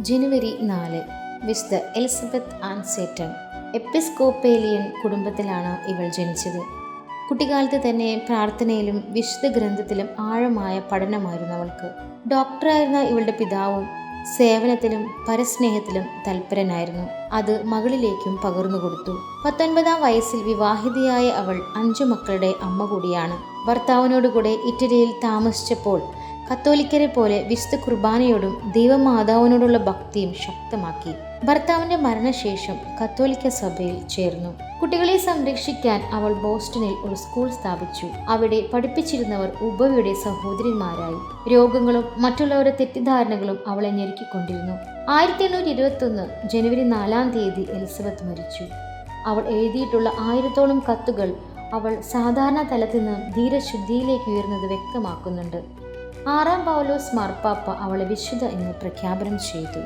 ജനുവരി നാല് വിശുദ്ധ എലിസബത്ത് ആൻസേറ്റൺ എപ്പിസ്കോപ്പേലിയൻ കുടുംബത്തിലാണ് ഇവൾ ജനിച്ചത്. കുട്ടിക്കാലത്ത് തന്നെ പ്രാർത്ഥനയിലും വിശുദ്ധ ഗ്രന്ഥത്തിലും ആഴമായ പഠനമായിരുന്നു അവൾക്ക്. ഡോക്ടറായിരുന്ന ഇവളുടെ പിതാവും സേവനത്തിലും പരസ്നേഹത്തിലും തൽപരനായിരുന്നു. അത് മകളിലേക്കും പകർന്നു കൊടുത്തു. പത്തൊൻപതാം വയസ്സിൽ വിവാഹിതയായ അവൾ അഞ്ചു മക്കളുടെ അമ്മ കൂടിയാണ്. ഭർത്താവിനോടുകൂടെ ഇറ്റലിയിൽ താമസിച്ചപ്പോൾ കത്തോലിക്കരെ പോലെ വിശുദ്ധ കുർബാനയോടും ദൈവമാതാവിനോടുള്ള ഭക്തിയും ശക്തമാക്കി. ഭർത്താവിന്റെ മരണശേഷം കത്തോലിക്ക സഭയിൽ ചേർന്നു. കുട്ടികളെ സംരക്ഷിക്കാൻ അവൾ ബോസ്റ്റണിൽ ഒരു സ്കൂൾ സ്ഥാപിച്ചു. അവിടെ പഠിപ്പിച്ചിരുന്നവർ ഉപവിയുടെ സഹോദരിമാരായി. രോഗങ്ങളും മറ്റുള്ളവരുടെ തെറ്റിദ്ധാരണകളും അവളെ ഞെരുക്കിക്കൊണ്ടിരുന്നു. ആയിരത്തി എണ്ണൂറ്റി ഇരുപത്തൊന്ന് ജനുവരി നാലാം തീയതി എലിസബത്ത് മരിച്ചു. അവൾ എഴുതിയിട്ടുള്ള ആയിരത്തോളം കത്തുകൾ അവൾ സാധാരണ തലത്തിൽ നിന്ന് ധീരശുദ്ധിയിലേക്ക് ഉയർന്നത് വ്യക്തമാക്കുന്നുണ്ട്. ആറാം പൗലോസ് മാർപ്പാപ്പ അവളെ വിശുദ്ധ എന്ന് പ്രഖ്യാപനം ചെയ്തു.